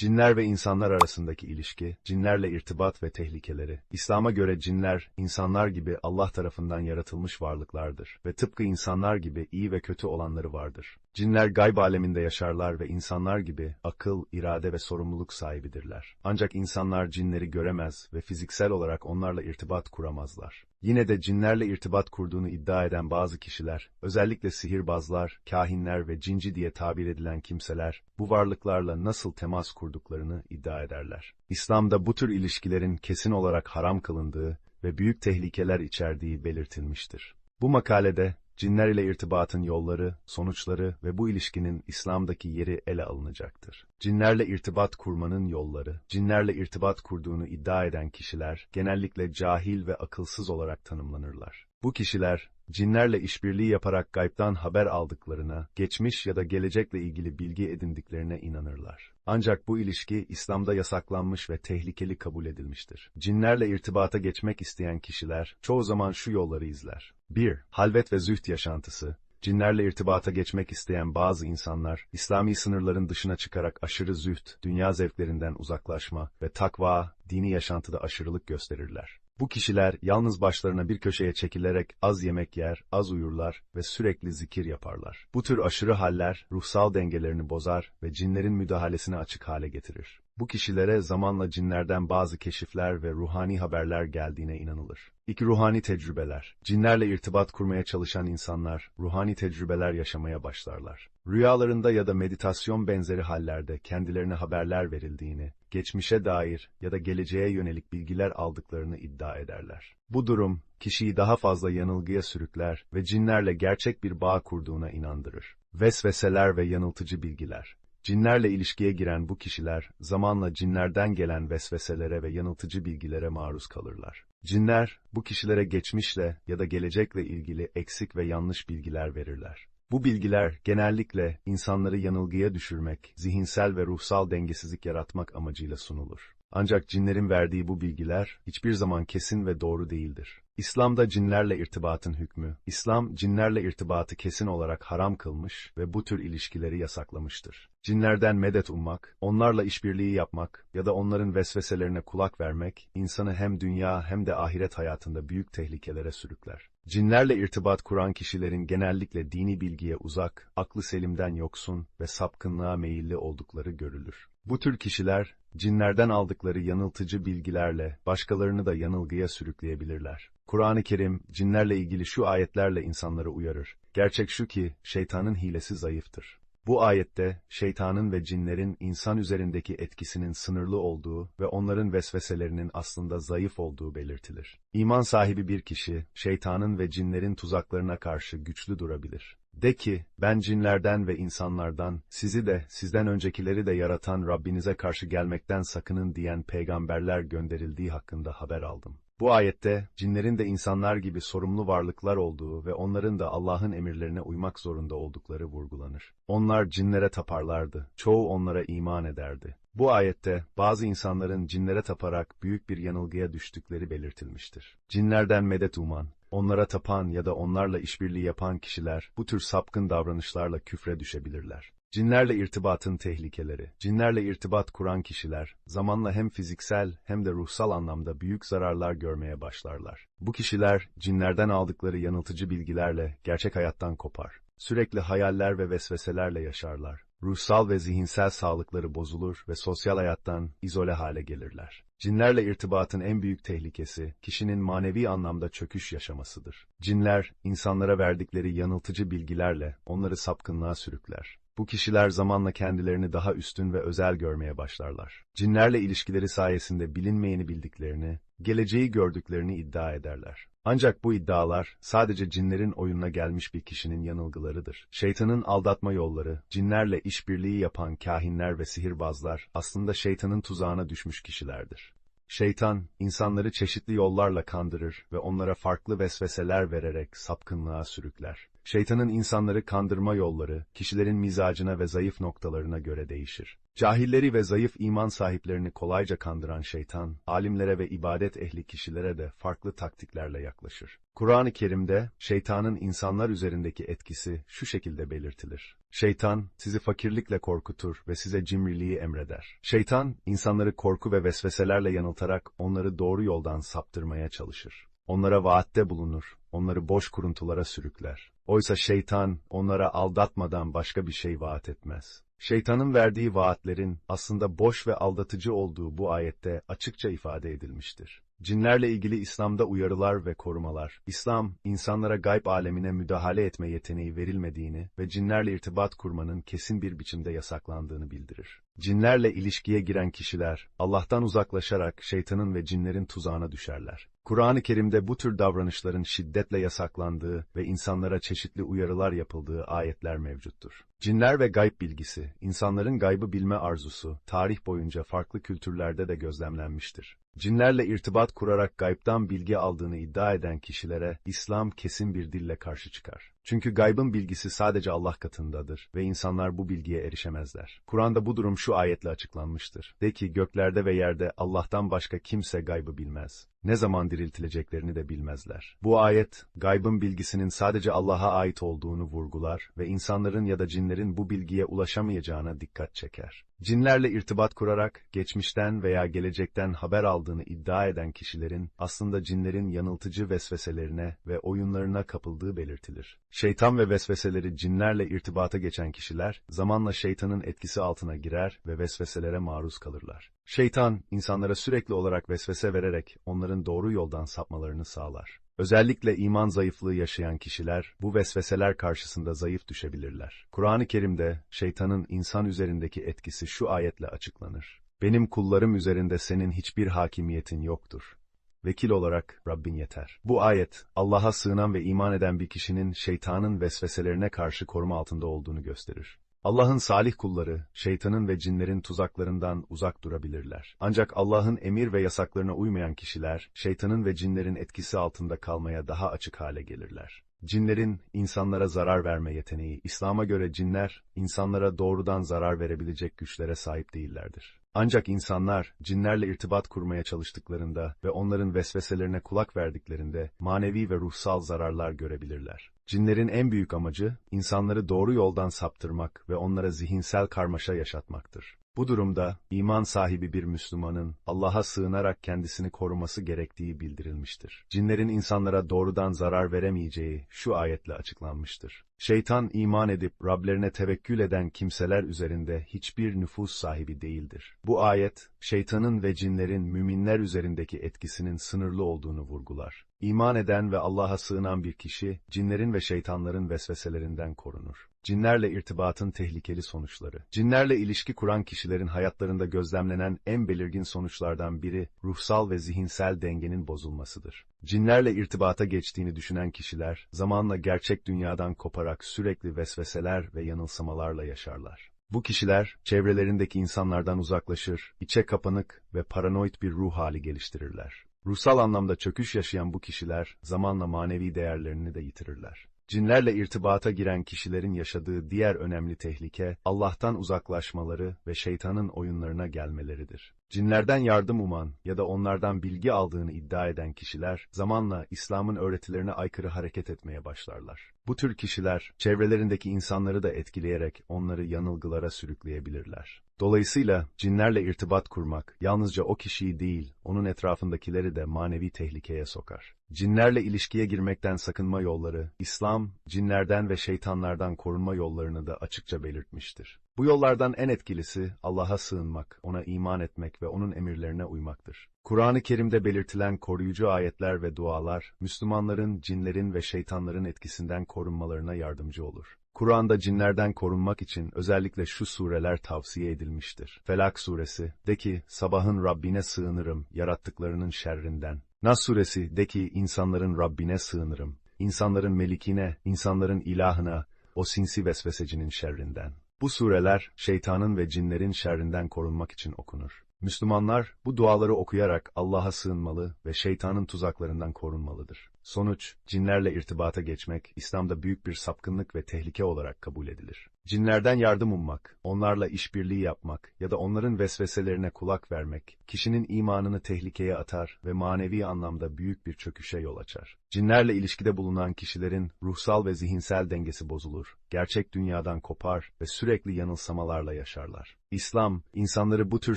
Cinler ve insanlar arasındaki ilişki, cinlerle irtibat ve tehlikeleri. İslam'a göre cinler, insanlar gibi Allah tarafından yaratılmış varlıklardır ve tıpkı insanlar gibi iyi ve kötü olanları vardır. Cinler gayb aleminde yaşarlar ve insanlar gibi akıl, irade ve sorumluluk sahibidirler. Ancak insanlar cinleri göremez ve fiziksel olarak onlarla irtibat kuramazlar. Yine de cinlerle irtibat kurduğunu iddia eden bazı kişiler, özellikle sihirbazlar, kahinler ve cinci diye tabir edilen kimseler, bu varlıklarla nasıl temas kurduklarını iddia ederler. İslam'da bu tür ilişkilerin kesin olarak haram kılındığı ve büyük tehlikeler içerdiği belirtilmiştir. Bu makalede, cinler ile irtibatın yolları, sonuçları ve bu ilişkinin İslam'daki yeri ele alınacaktır. Cinlerle irtibat kurmanın yolları, cinlerle irtibat kurduğunu iddia eden kişiler genellikle cahil ve akılsız olarak tanımlanırlar. Bu kişiler, cinlerle işbirliği yaparak gaybtan haber aldıklarına, geçmiş ya da gelecekle ilgili bilgi edindiklerine inanırlar. Ancak bu ilişki İslam'da yasaklanmış ve tehlikeli kabul edilmiştir. Cinlerle irtibata geçmek isteyen kişiler çoğu zaman şu yolları izler. 1. Halvet ve züht yaşantısı. Cinlerle irtibata geçmek isteyen bazı insanlar, İslami sınırların dışına çıkarak aşırı züht, dünya zevklerinden uzaklaşma ve takva, dini yaşantıda aşırılık gösterirler. Bu kişiler yalnız başlarına bir köşeye çekilerek az yemek yer, az uyurlar ve sürekli zikir yaparlar. Bu tür aşırı haller ruhsal dengelerini bozar ve cinlerin müdahalesine açık hale getirir. Bu kişilere zamanla cinlerden bazı keşifler ve ruhani haberler geldiğine inanılır. İki ruhani tecrübeler. Cinlerle irtibat kurmaya çalışan insanlar ruhani tecrübeler yaşamaya başlarlar. Rüyalarında ya da meditasyon benzeri hallerde kendilerine haberler verildiğini, geçmişe dair ya da geleceğe yönelik bilgiler aldıklarını iddia ederler. Bu durum, kişiyi daha fazla yanılgıya sürükler ve cinlerle gerçek bir bağ kurduğuna inandırır. Vesveseler ve yanıltıcı bilgiler. Cinlerle ilişkiye giren bu kişiler, zamanla cinlerden gelen vesveselere ve yanıltıcı bilgilere maruz kalırlar. Cinler, bu kişilere geçmişle ya da gelecekle ilgili eksik ve yanlış bilgiler verirler. Bu bilgiler genellikle insanları yanılgıya düşürmek, zihinsel ve ruhsal dengesizlik yaratmak amacıyla sunulur. Ancak cinlerin verdiği bu bilgiler hiçbir zaman kesin ve doğru değildir. İslam'da cinlerle irtibatın hükmü, İslam cinlerle irtibatı kesin olarak haram kılmış ve bu tür ilişkileri yasaklamıştır. Cinlerden medet ummak, onlarla işbirliği yapmak ya da onların vesveselerine kulak vermek, insanı hem dünya hem de ahiret hayatında büyük tehlikelere sürükler. Cinlerle irtibat kuran kişilerin genellikle dini bilgiye uzak, aklı selimden yoksun ve sapkınlığa meyilli oldukları görülür. Bu tür kişiler, cinlerden aldıkları yanıltıcı bilgilerle başkalarını da yanılgıya sürükleyebilirler. Kur'an-ı Kerim, cinlerle ilgili şu ayetlerle insanları uyarır. Gerçek şu ki, şeytanın hilesi zayıftır. Bu ayette, şeytanın ve cinlerin insan üzerindeki etkisinin sınırlı olduğu ve onların vesveselerinin aslında zayıf olduğu belirtilir. İman sahibi bir kişi, şeytanın ve cinlerin tuzaklarına karşı güçlü durabilir. De ki, ben cinlerden ve insanlardan, sizi de, sizden öncekileri de yaratan Rabbinize karşı gelmekten sakının diyen peygamberler gönderildiği hakkında haber aldım. Bu ayette, cinlerin de insanlar gibi sorumlu varlıklar olduğu ve onların da Allah'ın emirlerine uymak zorunda oldukları vurgulanır. Onlar cinlere taparlardı, çoğu onlara iman ederdi. Bu ayette, bazı insanların cinlere taparak büyük bir yanılgıya düştükleri belirtilmiştir. Cinlerden medet uman, onlara tapan ya da onlarla işbirliği yapan kişiler, bu tür sapkın davranışlarla küfre düşebilirler. Cinlerle irtibatın tehlikeleri. Cinlerle irtibat kuran kişiler, zamanla hem fiziksel hem de ruhsal anlamda büyük zararlar görmeye başlarlar. Bu kişiler, cinlerden aldıkları yanıltıcı bilgilerle gerçek hayattan kopar. Sürekli hayaller ve vesveselerle yaşarlar. Ruhsal ve zihinsel sağlıkları bozulur ve sosyal hayattan izole hale gelirler. Cinlerle irtibatın en büyük tehlikesi, kişinin manevi anlamda çöküş yaşamasıdır. Cinler, insanlara verdikleri yanıltıcı bilgilerle onları sapkınlığa sürükler. Bu kişiler zamanla kendilerini daha üstün ve özel görmeye başlarlar. Cinlerle ilişkileri sayesinde bilinmeyeni bildiklerini, geleceği gördüklerini iddia ederler. Ancak bu iddialar sadece cinlerin oyununa gelmiş bir kişinin yanılgılarıdır. Şeytanın aldatma yolları, cinlerle işbirliği yapan kahinler ve sihirbazlar aslında şeytanın tuzağına düşmüş kişilerdir. Şeytan, insanları çeşitli yollarla kandırır ve onlara farklı vesveseler vererek sapkınlığa sürükler. Şeytanın insanları kandırma yolları, kişilerin mizacına ve zayıf noktalarına göre değişir. Cahilleri ve zayıf iman sahiplerini kolayca kandıran şeytan, alimlere ve ibadet ehli kişilere de farklı taktiklerle yaklaşır. Kur'an-ı Kerim'de şeytanın insanlar üzerindeki etkisi şu şekilde belirtilir. Şeytan sizi fakirlikle korkutur ve size cimriliği emreder. Şeytan insanları korku ve vesveselerle yanıltarak onları doğru yoldan saptırmaya çalışır. Onlara vaatte bulunur, onları boş kuruntulara sürükler. Oysa şeytan onlara aldatmadan başka bir şey vaat etmez. Şeytanın verdiği vaatlerin aslında boş ve aldatıcı olduğu bu ayette açıkça ifade edilmiştir. Cinlerle ilgili İslam'da uyarılar ve korumalar. İslam, insanlara gayb alemine müdahale etme yeteneği verilmediğini ve cinlerle irtibat kurmanın kesin bir biçimde yasaklandığını bildirir. Cinlerle ilişkiye giren kişiler, Allah'tan uzaklaşarak şeytanın ve cinlerin tuzağına düşerler. Kur'an-ı Kerim'de bu tür davranışların şiddetle yasaklandığı ve insanlara çeşitli uyarılar yapıldığı ayetler mevcuttur. Cinler ve gayb bilgisi, insanların gaybı bilme arzusu, tarih boyunca farklı kültürlerde de gözlemlenmiştir. Cinlerle irtibat kurarak gaybdan bilgi aldığını iddia eden kişilere İslam kesin bir dille karşı çıkar. Çünkü gaybın bilgisi sadece Allah katındadır ve insanlar bu bilgiye erişemezler. Kur'an'da bu durum şu ayetle açıklanmıştır. De ki göklerde ve yerde Allah'tan başka kimse gaybı bilmez. Ne zaman diriltileceklerini de bilmezler. Bu ayet, gaybın bilgisinin sadece Allah'a ait olduğunu vurgular ve insanların ya da cinlerin bu bilgiye ulaşamayacağına dikkat çeker. Cinlerle irtibat kurarak, geçmişten veya gelecekten haber aldığını iddia eden kişilerin, aslında cinlerin yanıltıcı vesveselerine ve oyunlarına kapıldığı belirtilir. Şeytan ve vesveseleri cinlerle irtibata geçen kişiler, zamanla şeytanın etkisi altına girer ve vesveselere maruz kalırlar. Şeytan, insanlara sürekli olarak vesvese vererek onların doğru yoldan sapmalarını sağlar. Özellikle iman zayıflığı yaşayan kişiler bu vesveseler karşısında zayıf düşebilirler. Kur'an-ı Kerim'de şeytanın insan üzerindeki etkisi şu ayetle açıklanır. Benim kullarım üzerinde senin hiçbir hakimiyetin yoktur. Vekil olarak Rabbin yeter. Bu ayet, Allah'a sığınan ve iman eden bir kişinin şeytanın vesveselerine karşı koruma altında olduğunu gösterir. Allah'ın salih kulları, şeytanın ve cinlerin tuzaklarından uzak durabilirler. Ancak Allah'ın emir ve yasaklarına uymayan kişiler, şeytanın ve cinlerin etkisi altında kalmaya daha açık hale gelirler. Cinlerin insanlara zarar verme yeteneği, İslam'a göre cinler, insanlara doğrudan zarar verebilecek güçlere sahip değillerdir. Ancak insanlar, cinlerle irtibat kurmaya çalıştıklarında ve onların vesveselerine kulak verdiklerinde, manevi ve ruhsal zararlar görebilirler. Cinlerin en büyük amacı, insanları doğru yoldan saptırmak ve onlara zihinsel karmaşa yaşatmaktır. Bu durumda, iman sahibi bir Müslümanın, Allah'a sığınarak kendisini koruması gerektiği bildirilmiştir. Cinlerin insanlara doğrudan zarar veremeyeceği şu ayetle açıklanmıştır. Şeytan iman edip Rablerine tevekkül eden kimseler üzerinde hiçbir nüfus sahibi değildir. Bu ayet, şeytanın ve cinlerin müminler üzerindeki etkisinin sınırlı olduğunu vurgular. İman eden ve Allah'a sığınan bir kişi, cinlerin ve şeytanların vesveselerinden korunur. Cinlerle irtibatın tehlikeli sonuçları. Cinlerle ilişki kuran kişilerin hayatlarında gözlemlenen en belirgin sonuçlardan biri, ruhsal ve zihinsel dengenin bozulmasıdır. Cinlerle irtibata geçtiğini düşünen kişiler, zamanla gerçek dünyadan koparak sürekli vesveseler ve yanılsamalarla yaşarlar. Bu kişiler, çevrelerindeki insanlardan uzaklaşır, içe kapanık ve paranoid bir ruh hali geliştirirler. Ruhsal anlamda çöküş yaşayan bu kişiler, zamanla manevi değerlerini de yitirirler. Cinlerle irtibata giren kişilerin yaşadığı diğer önemli tehlike, Allah'tan uzaklaşmaları ve şeytanın oyunlarına gelmeleridir. Cinlerden yardım uman ya da onlardan bilgi aldığını iddia eden kişiler, zamanla İslam'ın öğretilerine aykırı hareket etmeye başlarlar. Bu tür kişiler, çevrelerindeki insanları da etkileyerek onları yanılgılara sürükleyebilirler. Dolayısıyla cinlerle irtibat kurmak yalnızca o kişiyi değil, onun etrafındakileri de manevi tehlikeye sokar. Cinlerle ilişkiye girmekten sakınma yolları, İslam, cinlerden ve şeytanlardan korunma yollarını da açıkça belirtmiştir. Bu yollardan en etkilisi Allah'a sığınmak, ona iman etmek ve onun emirlerine uymaktır. Kur'an-ı Kerim'de belirtilen koruyucu ayetler ve dualar, Müslümanların cinlerin ve şeytanların etkisinden korunmalarına yardımcı olur. Kur'an'da cinlerden korunmak için özellikle şu sureler tavsiye edilmiştir. Felak suresi, de ki, sabahın Rabbine sığınırım, yarattıklarının şerrinden. Nas suresi, de ki, insanların Rabbine sığınırım, insanların melikine, insanların ilahına, o sinsi vesvesecinin şerrinden. Bu sureler, şeytanın ve cinlerin şerrinden korunmak için okunur. Müslümanlar, bu duaları okuyarak Allah'a sığınmalı ve şeytanın tuzaklarından korunmalıdır. Sonuç, cinlerle irtibata geçmek, İslam'da büyük bir sapkınlık ve tehlike olarak kabul edilir. Cinlerden yardım ummak, onlarla işbirliği yapmak ya da onların vesveselerine kulak vermek, kişinin imanını tehlikeye atar ve manevi anlamda büyük bir çöküşe yol açar. Cinlerle ilişkide bulunan kişilerin ruhsal ve zihinsel dengesi bozulur, gerçek dünyadan kopar ve sürekli yanılsamalarla yaşarlar. İslam, insanları bu tür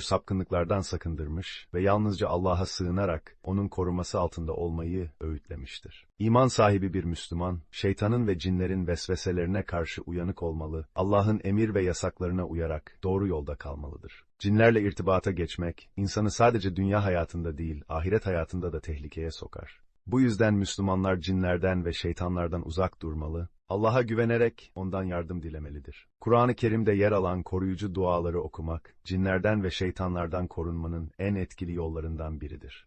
sapkınlıklardan sakındırmış ve yalnızca Allah'a sığınarak onun koruması altında olmayı öğütlemiştir. İman sahibi bir Müslüman, şeytanın ve cinlerin vesveselerine karşı uyanık olmalı, Allah'ın emir ve yasaklarına uyarak doğru yolda kalmalıdır. Cinlerle irtibata geçmek, insanı sadece dünya hayatında değil, ahiret hayatında da tehlikeye sokar. Bu yüzden Müslümanlar cinlerden ve şeytanlardan uzak durmalı, Allah'a güvenerek ondan yardım dilemelidir. Kur'an-ı Kerim'de yer alan koruyucu duaları okumak, cinlerden ve şeytanlardan korunmanın en etkili yollarından biridir.